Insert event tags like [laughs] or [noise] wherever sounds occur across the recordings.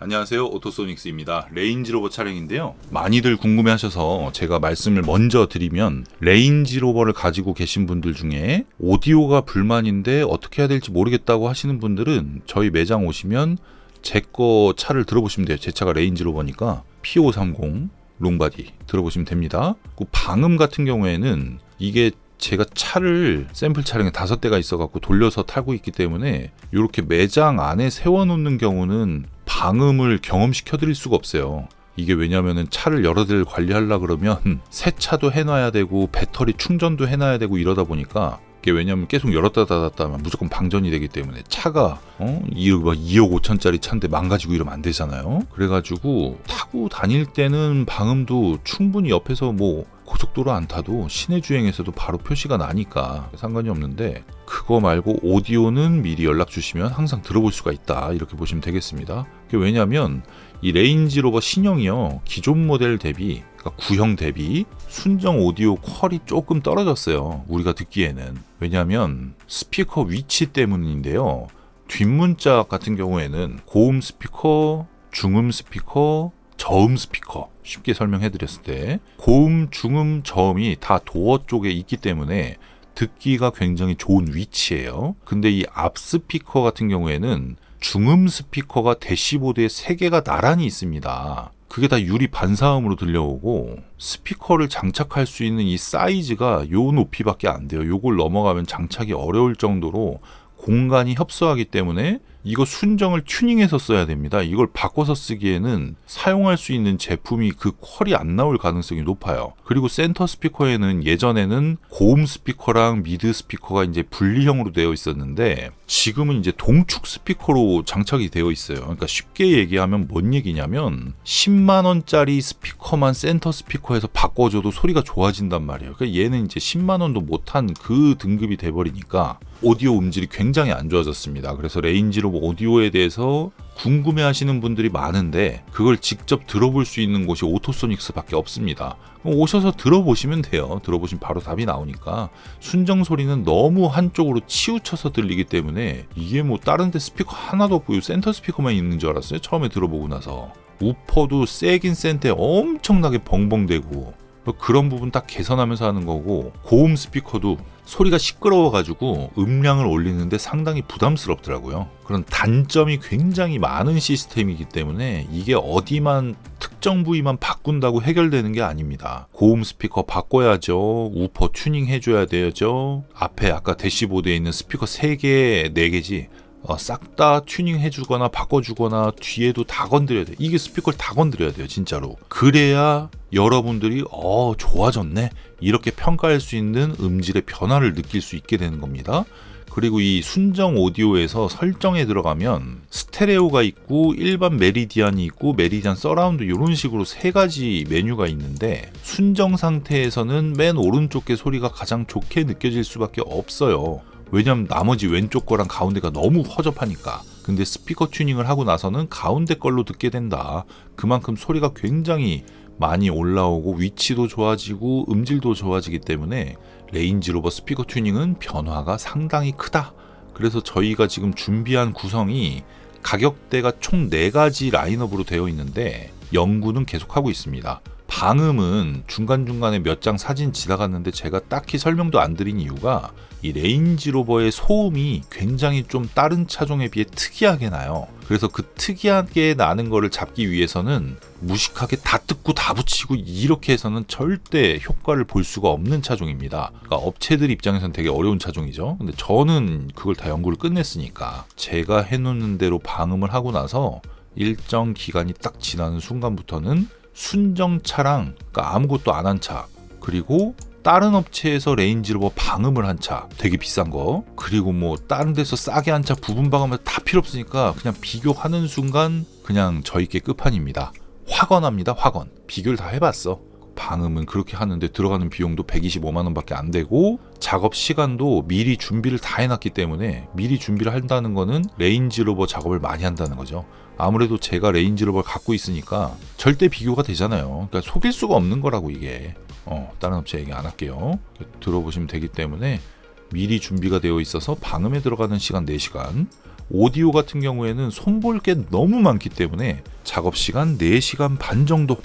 안녕하세요. 오토소닉스입니다. 레인지로버 차량인데요. 많이들 궁금해 하셔서 제가 말씀을 먼저 드리면 레인지로버를 가지고 계신 분들 중에 오디오가 불만인데 어떻게 해야 될지 모르겠다고 하시는 분들은 저희 매장 오시면 제 거 차를 들어보시면 돼요. 제 차가 레인지로버니까. P530 롱바디 들어보시면 됩니다. 그 방음 같은 경우에는 이게 제가 차를 샘플 차량에 다섯 대가 있어갖고 돌려서 타고 있기 때문에 이렇게 매장 안에 세워놓는 경우는 방음을 경험시켜 드릴 수가 없어요. 이게 왜냐면은 차를 여러 대를 관리하려 그러면 [laughs] 세차도 해놔야 되고 배터리 충전도 해놔야 되고 이러다 보니까 이게 왜냐면 계속 열었다 닫았다 하면 무조건 방전이 되기 때문에 차가 어? 2억, 2억 5천짜리 차인데 망가지고 이러면 안 되잖아요. 그래가지고 타고 다닐 때는 방음도 충분히 옆에서 뭐 고속도로 안 타도 시내 주행에서도 바로 표시가 나니까 상관이 없는데 그거 말고 오디오는 미리 연락 주시면 항상 들어볼 수가 있다 이렇게 보시면 되겠습니다. 왜냐하면 이 레인지 로버 신형이요 기존 모델 대비 그러니까 구형 대비 순정 오디오 퀄이 조금 떨어졌어요. 우리가 듣기에는 왜냐하면 스피커 위치 때문인데요. 뒷문짝 같은 경우에는 고음 스피커, 중음 스피커, 저음 스피커 쉽게 설명해 드렸을 때 고음, 중음, 저음이 다 도어 쪽에 있기 때문에 듣기가 굉장히 좋은 위치예요. 근데 이 앞 스피커 같은 경우에는 중음 스피커가 대시보드에 3개가 나란히 있습니다. 그게 다 유리 반사음으로 들려오고 스피커를 장착할 수 있는 이 사이즈가 요 높이밖에 안 돼요. 요걸 넘어가면 장착이 어려울 정도로 공간이 협소하기 때문에 이거 순정을 튜닝해서 써야 됩니다. 이걸 바꿔서 쓰기에는 사용할 수 있는 제품이 그 퀄이 안 나올 가능성이 높아요. 그리고 센터 스피커에는 예전에는 고음 스피커랑 미드 스피커가 이제 분리형으로 되어 있었는데 지금은 이제 동축 스피커로 장착이 되어 있어요. 그러니까 쉽게 얘기하면 뭔 얘기냐면 10만 원짜리 스피커만 센터 스피커에서 바꿔줘도 소리가 좋아진단 말이에요. 그러니까 얘는 이제 10만 원도 못한 그 등급이 돼버리니까 오디오 음질이 굉장히 안 좋아졌습니다. 그래서 레인지로 오디오에 대해서 궁금해 하시는 분들이 많은데 그걸 직접 들어볼 수 있는 곳이 오토소닉스밖에 없습니다. 오셔서 들어보시면 돼요. 들어보시면 바로 답이 나오니까 순정 소리는 너무 한쪽으로 치우쳐서 들리기 때문에 이게 뭐 다른 데 스피커 하나도 없고 센터 스피커만 있는 줄 알았어요. 처음에 들어보고 나서 우퍼도 세긴 센데 엄청나게 벙벙대고 그런 부분 딱 개선하면서 하는 거고 고음 스피커도 소리가 시끄러워가지고 음량을 올리는데 상당히 부담스럽더라고요. 그런 단점이 굉장히 많은 시스템이기 때문에 이게 어디만 특정 부위만 바꾼다고 해결되는 게 아닙니다. 고음 스피커 바꿔야죠. 우퍼 튜닝 해줘야 되죠. 앞에 아까 대시보드에 있는 스피커 3개, 4개지. 어, 싹다 튜닝 해주거나 바꿔주거나 뒤에도 다 건드려야 돼. 이게 스피커를 다 건드려야 돼요, 진짜로. 그래야 여러분들이 어 좋아졌네 이렇게 평가할 수 있는 음질의 변화를 느낄 수 있게 되는 겁니다. 그리고 이 순정 오디오에서 설정에 들어가면 스테레오가 있고 일반 메리디안이 있고 메리디안 서라운드 이런 식으로 세 가지 메뉴가 있는데 순정 상태에서는 맨 오른쪽 게 소리가 가장 좋게 느껴질 수밖에 없어요. 왜냐면 나머지 왼쪽 거랑 가운데가 너무 허접하니까. 근데 스피커 튜닝을 하고 나서는 가운데 걸로 듣게 된다. 그만큼 소리가 굉장히 많이 올라오고 위치도 좋아지고 음질도 좋아지기 때문에 레인지 로버 스피커 튜닝은 변화가 상당히 크다. 그래서 저희가 지금 준비한 구성이 가격대가 총 4가지 라인업으로 되어 있는데 연구는 계속하고 있습니다. 방음은 중간중간에 몇 장 사진 지나갔는데 제가 딱히 설명도 안 드린 이유가 이 레인지로버의 소음이 굉장히 좀 다른 차종에 비해 특이하게 나요. 그래서 그 특이하게 나는 거를 잡기 위해서는 무식하게 다 뜯고 다 붙이고 이렇게 해서는 절대 효과를 볼 수가 없는 차종입니다. 그러니까 업체들 입장에서는 되게 어려운 차종이죠. 근데 저는 그걸 다 연구를 끝냈으니까 제가 해놓는 대로 방음을 하고 나서 일정 기간이 딱 지나는 순간부터는 순정차랑 그러니까 아무것도 안 한 차 그리고 다른 업체에서 레인지로버 방음을 한 차 되게 비싼 거 그리고 뭐 다른 데서 싸게 한 차 부분 방음을 다 필요 없으니까 그냥 비교하는 순간 그냥 저희께 끝판입니다. 확언합니다 확언 비교를 다 해봤어 방음은 그렇게 하는데 들어가는 비용도 125만 원밖에 안 되고 작업 시간도 미리 준비를 다 해놨기 때문에 미리 준비를 한다는 거는 레인지 로버 작업을 많이 한다는 거죠. 아무래도 제가 레인지 로버를 갖고 있으니까 절대 비교가 되잖아요. 그러니까 속일 수가 없는 거라고 이게. 어, 다른 업체 얘기 안 할게요. 들어보시면 되기 때문에 미리 준비가 되어 있어서 방음에 들어가는 시간 4시간 오디오 같은 경우에는 손볼 게 너무 많기 때문에 작업 시간 4시간 반 정도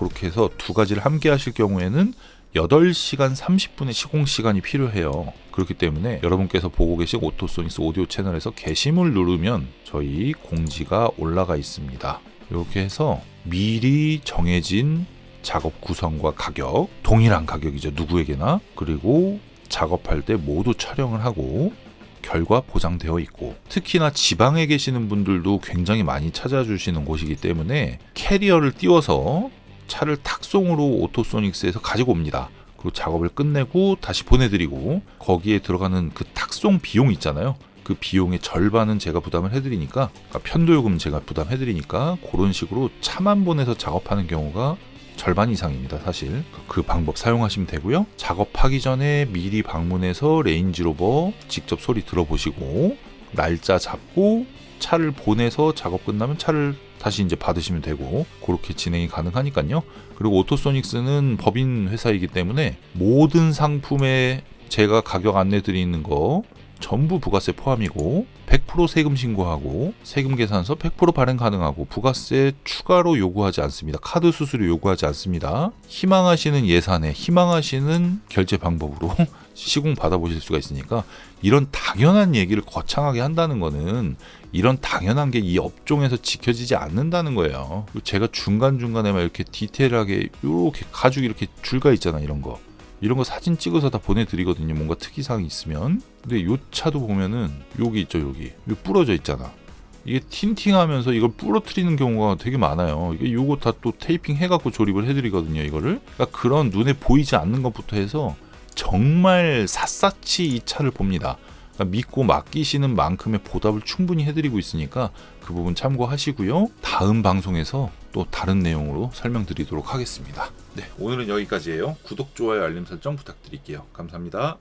그렇게 해서 두 가지를 함께 하실 경우에는 8시간 30분의 시공 시간이 필요해요. 그렇기 때문에 여러분께서 보고 계신 오토소닉스 오디오 채널에서 게시물 누르면 저희 공지가 올라가 있습니다. 이렇게 해서 미리 정해진 작업 구성과 가격, 동일한 가격이죠. 누구에게나. 그리고 작업할 때 모두 촬영을 하고 결과 보장되어 있고 특히나 지방에 계시는 분들도 굉장히 많이 찾아주시는 곳이기 때문에 캐리어를 띄워서 차를 탁송으로 오토소닉스에서 가지고 옵니다. 그리고 작업을 끝내고 다시 보내드리고 거기에 들어가는 그 탁송 비용 있잖아요. 그 비용의 절반은 제가 부담을 해드리니까 그러니까 편도요금 제가 부담해드리니까 그런 식으로 차만 보내서 작업하는 경우가 절반 이상입니다, 사실. 그 방법 사용하시면 되고요. 작업하기 전에 미리 방문해서 레인지로버 직접 소리 들어보시고 날짜 잡고 차를 보내서 작업 끝나면 차를 다시 이제 받으시면 되고 그렇게 진행이 가능하니까요. 그리고 오토소닉스는 법인 회사이기 때문에 모든 상품에 제가 가격 안내 드리는 거 전부 부가세 포함이고 100% 세금 신고하고 세금 계산서 100% 발행 가능하고 부가세 추가로 요구하지 않습니다. 카드 수수료 요구하지 않습니다. 희망하시는 예산에 희망하시는 결제 방법으로 [laughs] 시공 받아보실 수가 있으니까 이런 당연한 얘기를 거창하게 한다는 거는 이런 당연한 게 이 업종에서 지켜지지 않는다는 거예요. 제가 중간중간에만 이렇게 디테일하게 이렇게 가죽 이렇게 줄가 있잖아 이런 거. 이런 거 사진 찍어서 다 보내드리거든요. 뭔가 특이사항이 있으면. 근데 요 차도 보면은 여기 있죠, 여기. 요 부러져 있잖아. 이게 틴팅하면서 이걸 부러뜨리는 경우가 되게 많아요. 이게 요거 다 또 테이핑 해갖고 조립을 해드리거든요, 이거를. 그러니까 그런 눈에 보이지 않는 것부터 해서 정말 샅샅이 이 차를 봅니다. 그러니까 믿고 맡기시는 만큼의 보답을 충분히 해드리고 있으니까 그 부분 참고하시고요. 다음 방송에서 또 다른 내용으로 설명드리도록 하겠습니다. 네, 오늘은 여기까지예요. 구독, 좋아요, 알림 설정 부탁드릴게요. 감사합니다.